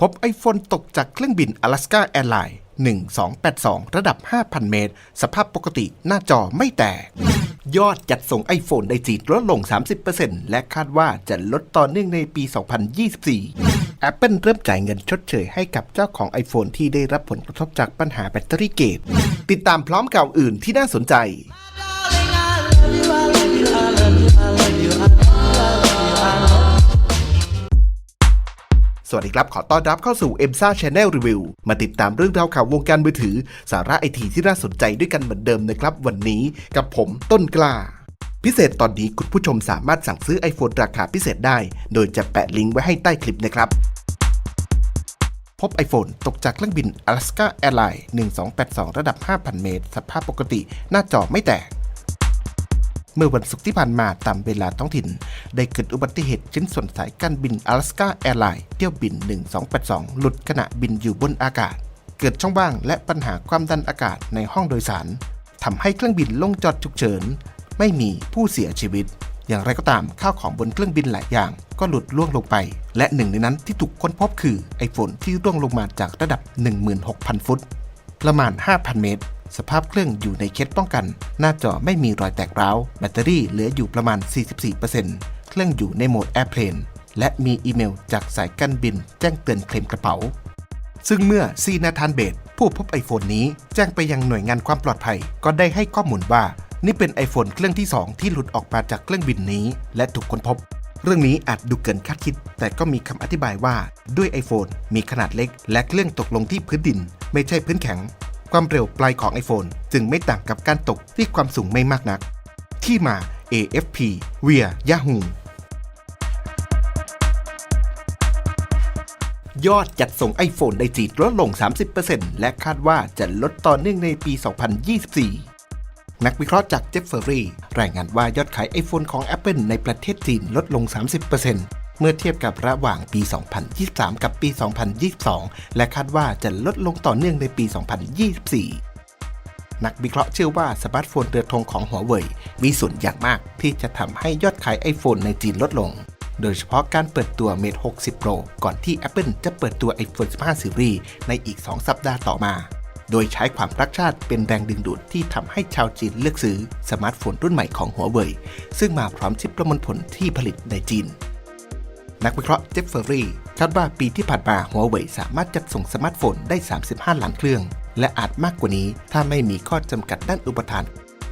พบ iPhone ตกจากเครื่องบิน Alaska Airlines 1282 ระดับ 5,000 เมตร สภาพปกติหน้าจอไม่แตก ยอดจัดส่ง iPhone ในจีนลดลง 30%และคาดว่าจะลดต่อเนื่องในปี 2024 Apple เริ่มจ่ายเงินชดเชยให้กับเจ้าของ iPhone ที่ได้รับผลกระทบจากปัญหาแบตเตอรี่เกตติดตามพร้อมข่าวอื่นที่น่าสนใจ สวัสดีครับ ขอต้อนรับเข้าสู่ e m s a Channel Review มาติดตามเรื่องราวข่าววงการมือถือ สาระไอทีที่น่าสนใจด้วยกันเหมือนเดิมนะครับ วันนี้กับผมต้นกล้า พิเศษตอนนี้คุณผู้ชมสามารถสั่งซื้อ iPhone ราคาพิเศษได้ โดยจะแปะลิงก์ไว้ให้ใต้คลิปนะครับพบ iPhone ตกจากเครื่องบิน Alaska Airlines 1282 ระดับ 5,000 เมตร สภาพปกติ หน้าจอไม่แตก เมื่อวันศุกร์ที่ผ่านมาตามเวลาท้องถิ่น ได้เกิดอุบัติเหตุชิ้นส่วนสายการบิน Alaska Airlines เที่ยวบิน 1282 หลุดขณะบินอยู่บนอากาศ เกิดช่องว่างและปัญหาความดันอากาศในห้องโดยสารทำให้เครื่องบินลงจอดฉุกเฉิน ไม่มีผู้เสียชีวิต อย่างไรก็ตามข้าวของบนเครื่องบินหลายอย่าง ก็หลุดล่วงลงไป และหนึ่งในนั้นที่ถูกค้นพบคือไอโฟนที่ร่วงลงมาจากระดับ16,000 ฟุต ประมาณ 5,000 เมตร สภาพเครื่องอยู่ในเคสป้องกัน หน้าจอไม่มีรอยแตกร้าว แบตเตอรี่เหลืออยู่ประมาณ 44%เครื่องอยู่ในโหมด Airplane และมีอีเมลจากสายการบินแจ้งเตือนเคลมกระเป๋า ซึ่งเมื่อซีนาธานเบตผู้พบ iPhone นี้แจ้งไปยังหน่วยงานความปลอดภัย ก็ได้ให้ข้อมูลว่า นี่เป็น iPhone เครื่องที่ 2 ที่หลุดออกมาจากเครื่องบินนี้ และถูกค้นพบ เรื่องนี้อาจดูเกินคาดคิด แต่ก็มีคำอธิบายว่าด้วย iPhone มีขนาดเล็ก และเครื่องตกลงที่พื้นดิน ไม่ใช่พื้นแข็ง ความเร็วปลายของ iPhone จึงไม่ต่างกับการตกที่ความสูงไม่มากนัก ที่มา AFP via Yahoo ยอดจัดส่ง iPhone ในจีนลดลง 30%และคาดว่าจะลดต่อเนื่องในปี 2024 นักวิเคราะห์จากเจฟเฟอรี่รายงานว่ายอดขาย iPhone ของ Apple ในประเทศจีนลดลง 30% เมื่อเทียบกับระหว่างปี 2023 กับปี 2022 และคาดว่าจะลดลงต่อเนื่องในปี 2024นักวิเคราะห์เชื่อว่าสมาร์ทโฟนเรือธงของหัวเว่ยมีส่วนอย่างมากที่จะทำให้ยอดขาย iPhone ในจีนลดลง โดยเฉพาะการเปิดตัว Mate 60 Pro ก่อนที่ Apple จะเปิดตัว iPhone 15 Series ในอีก 2 สัปดาห์ต่อมา โดยใช้ความรักชาติเป็นแรงดึงดูดที่ทำให้ชาวจีนเลือกซื้อสมาร์ทโฟนรุ่นใหม่ของหัวเว่ยซึ่งมาพร้อมชิปประมวลผลที่ผลิตในจีน นักวิเคราะห์เจฟเฟอรี่คาดว่าปีที่ผ่านมาหัวเว่ยสามารถจัดส่งสมาร์ทโฟนได้ 35 ล้านเครื่อง และอาจมากกว่านี้ถ้าไม่มีข้อจำกัดด้านอุปทาน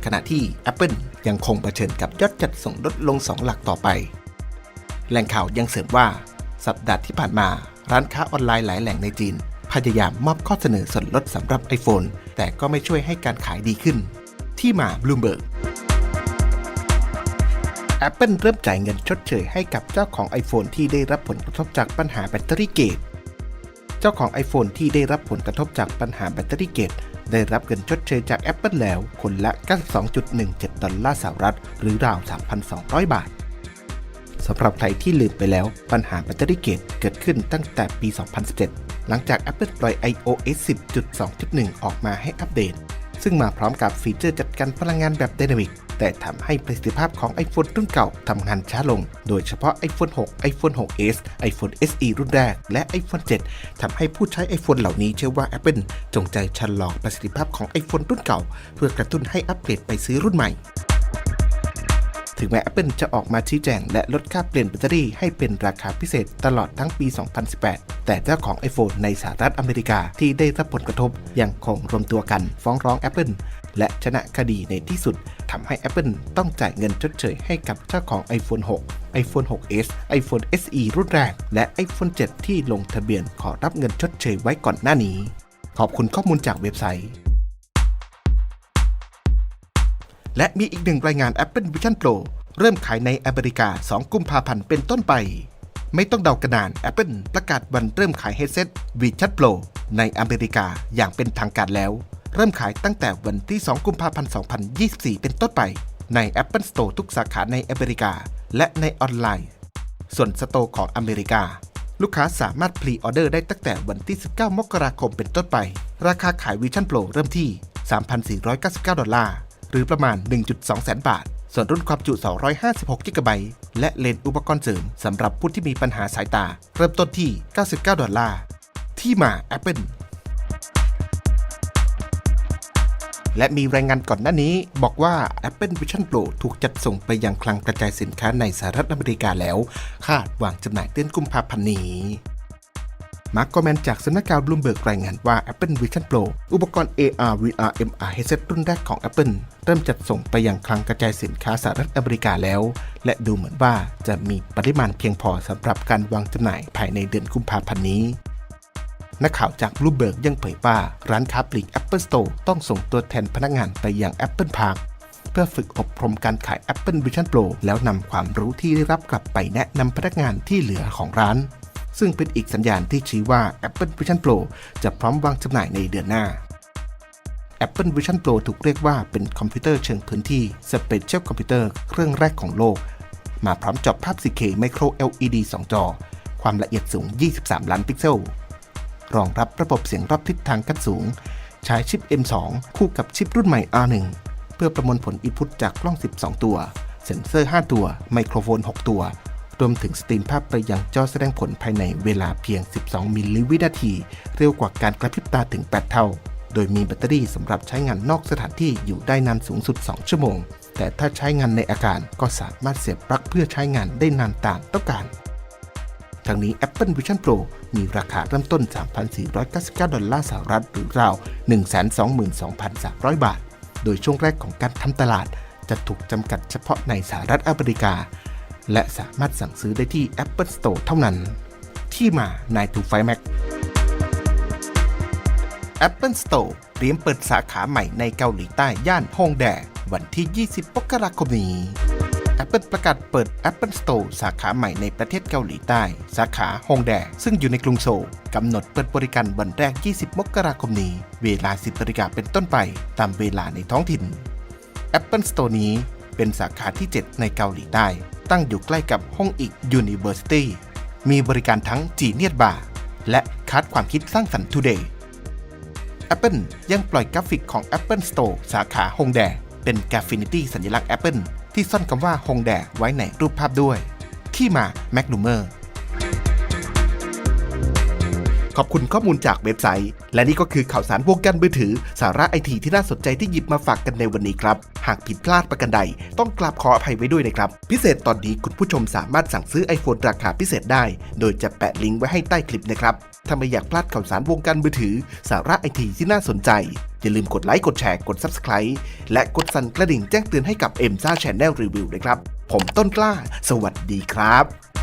ขณะที่ Apple ยังคงเผชิญกับยอดจัดส่งลดลง 2 หลักต่อไป แหล่งข่าวยังเสริมว่า สัปดาห์ที่ผ่านมา ร้านค้าออนไลน์หลายแหล่งในจีน พยายามมอบข้อเสนอส่วนลดสำหรับ iPhone แต่ก็ไม่ช่วยให้การขายดีขึ้น ที่มา Bloomberg Apple เริ่มจ่ายเงินชดเชยให้กับเจ้าของ iPhone ที่ได้รับผลกระทบจากปัญหาแบตเตอรี่เกตเจ้าของ iPhone ที่ได้รับผลกระทบจากปัญหาแบตเตอรี่เกตได้รับเงินชดเชยจาก Apple แล้วคนละ 92.17 ดอลลาร์สหรัฐ หรือราว 3,200 บาทสำหรับใครที่ลืมไปแล้วปัญหาแบตเตอรี่เกตเกิดขึ้นตั้งแต่ปี 2017 หลังจาก Apple ปล่อย iOS 10.2.1 ออกมาให้อัปเดต ซึ่งมาพร้อมกับฟีเจอร์จัดการพลังงานแบบไดนามิก แต่ทำให้ประสิทธิภาพของ iPhone รุ่นเก่าทำงานช้าลง โดยเฉพาะ iPhone 6 iPhone 6s iPhone SE รุ่นแรก และ iPhone 7 ทำให้ผู้ใช้ iPhone เหล่านี้เชื่อว่า Apple จงใจชะลอประสิทธิภาพของ iPhone รุ่นเก่า เพื่อกระตุ้นให้อัปเกรดไปซื้อรุ่นใหม่ถึงแม้ Apple จะออกมาชี้แจงและลดค่าเปลี่ยนแบตเตอรี่ให้เป็นราคาพิเศษตลอดทั้งปี 2018 แต่เจ้าของ iPhone ในสหรัฐอเมริกาที่ได้รับผลกระทบยังคงรวมตัวกันฟ้องร้อง Apple และชนะคดีในที่สุดทำให้ Apple ต้องจ่ายเงินชดเชยให้กับเจ้าของ iPhone 6 iPhone 6s iPhone SE รุ่นแรก และ iPhone 7 ที่ลงทะเบียนขอรับเงินชดเชยไว้ก่อนหน้านี้ ขอบคุณข้อมูลจากเว็บไซต์ และมีอีกหนึ่งรายงาน Apple Vision Pro เริ่มขายในอเมริกา 2 กุมภาพันธ์เป็นต้นไป ไม่ต้องเดากันนาน Apple ประกาศวันเริ่มขาย headset Vision Pro ในอเมริกาอย่างเป็นทางการแล้ว เริ่มขายตั้งแต่วันที่ 2 กุมภาพันธ์ 2024 เป็นต้นไป ใน Apple Store ทุกสาขาในอเมริกา และในออนไลน์ ส่วนสโตร์ของอเมริกา ลูกค้าสามารถพรีออเดอร์ได้ตั้งแต่วันที่ 19 มกราคมเป็นต้นไป ราคาขาย Vision Pro เริ่มที่ 3,499 ดอลลาร์ หรือประมาณ 1.2 แสนบาท ส่วนรุ่นความจุ 256 g b และเลนส์อุปกรณ์เสริมสำหรับผู้ที่มีปัญหาสายตา เริ่มต้นที่ 99 ดอลลาร์ที่มา Apple และมีรายงานก่อนหน้านี้ บอกว่า Apple Vision Pro ถูกจัดส่งไปยังคลังกระจายสินค้าในสหรัฐอเมริกาแล้ว คาดวางจำหน่ายเดือนกุมภาพันธ์นี้มาร์กแมนจากสำนักข่าวบลูมเบิร์กรายงานว่า Apple Vision Pro อุปกรณ์ AR VR MR headset รุ่นแรกของ Apple เริ่มจัดส่งไปยังคลังกระจายสินค้าสหรัฐอเมริกาแล้ว และดูเหมือนว่าจะมีปริมาณเพียงพอสำหรับการวางจำหน่ายภายในเดือนกุมภาพันธ์นี้ นักข่าวจากลูเบิร์กยังเผยว่า ร้านค้าปลีก Apple Store ต้องส่งตัวแทนพนักงานไปยัง Apple Park เพื่อฝึกอบรมการขาย Apple Vision Pro แล้วนำความรู้ที่ได้รับกลับไปแนะนำพนักงานที่เหลือของร้าน ซึ่งเป็นอีกสัญญาณที่ชี้ว่า Apple Vision Pro จะพร้อมวางจำหน่ายในเดือนหน้า Apple Vision Pro ถูกเรียกว่าเป็นคอมพิวเตอร์เชิงพื้นที่ Special Computer เครื่องแรกของโลก มาพร้อมจอภาพ 4K Micro LED 2 จอ ความละเอียดสูง 23 ล้านพิกเซล รองรับระบบเสียงรอบทิศทางขั้นสูง ใช้ชิป M2 คู่กับชิปรุ่นใหม่ R1 เพื่อประมวลผลอินพุตจากกล้อง 12 ตัว เซ็นเซอร์ 5 ตัว ไมโครโฟน 6 ตัว รวมถึงสตรีมภาพไปยังจอแสดงผลภายในเวลาเพียง 12 มิลลิวินาที เร็วกว่าการกระพริบตาถึง 8 เท่า โดยมีแบตเตอรี่สำหรับใช้งานนอกสถานที่อยู่ได้นานสูงสุด 2 ชั่วโมง แต่ถ้าใช้งานในอาคารก็สามารถเสียบปลั๊กเพื่อใช้งานได้นานตามต้องการ ทั้งนี้ Apple Vision Pro มีราคาเริ่มต้น 3,499 ดอลลาร์สหรัฐหรือราว 122,300 บาท โดยช่วงแรกของการทำตลาด จะถูกจำกัดเฉพาะในสหรัฐอเมริกา และสามารถสั่งซื้อได้ที่ Apple Store เท่านั้น ที่มา9 to 5 Mac Apple Store เตรียมเปิดสาขาใหม่ในเกาหลีใต้ย่านฮงแด วันที่ 20มกราคมนี้ Apple ประกาศเปิด Apple Store สาขาใหม่ในประเทศเกาหลีใต้ สาขาฮงแด ซึ่งอยู่ในกรุงโซลกำหนดเปิดบริการวันแรก 20 มกราคมนี้ เวลา 10นาฬิกาเป็นต้นไป ตามเวลาในท้องถิ่น Apple Store นี้เป็นสาขาที่ 7 ในเกาหลีใต้ ตั้งอยู่ใกล้กับห้องอีก University มีบริการทั้งจีเนียดบาร์และคัดความคิดสร้างสรรค์ Today Apple ยังปล่อยกราฟิกของ Apple Store สาขาฮงแด เป็นกราฟินิตี้สัญลักษณ์ Apple ที่ซ่อนคำว่าฮงแดไว้ในรูปภาพด้วย ที่มาแมกนูเมอร์ขอบคุณข้อมูลจากเว็บไซต์ และนี่ก็คือข่าวสารวงการมือถือ สาระไอทีที่น่าสนใจที่หยิบมาฝากกันในวันนี้ครับ หากผิดพลาดประกันใด ต้องกราบขออภัยไว้ด้วยนะครับ พิเศษตอนนี้คุณผู้ชมสามารถสั่งซื้อ iPhone ราคาพิเศษได้ โดยจะแปะลิงก์ไว้ให้ใต้คลิปนะครับ ถ้าไม่อยากพลาดข่าวสารวงการมือถือ สาระไอทีที่น่าสนใจ อย่าลืมกดไลค์กดแชร์กด Subscribe และกดสั่นกระดิ่งแจ้งเตือนให้กับ m อ็มซ่าแชนแนลรีวิวด้วยครับ ผมต้นกล้า สวัสดีครับ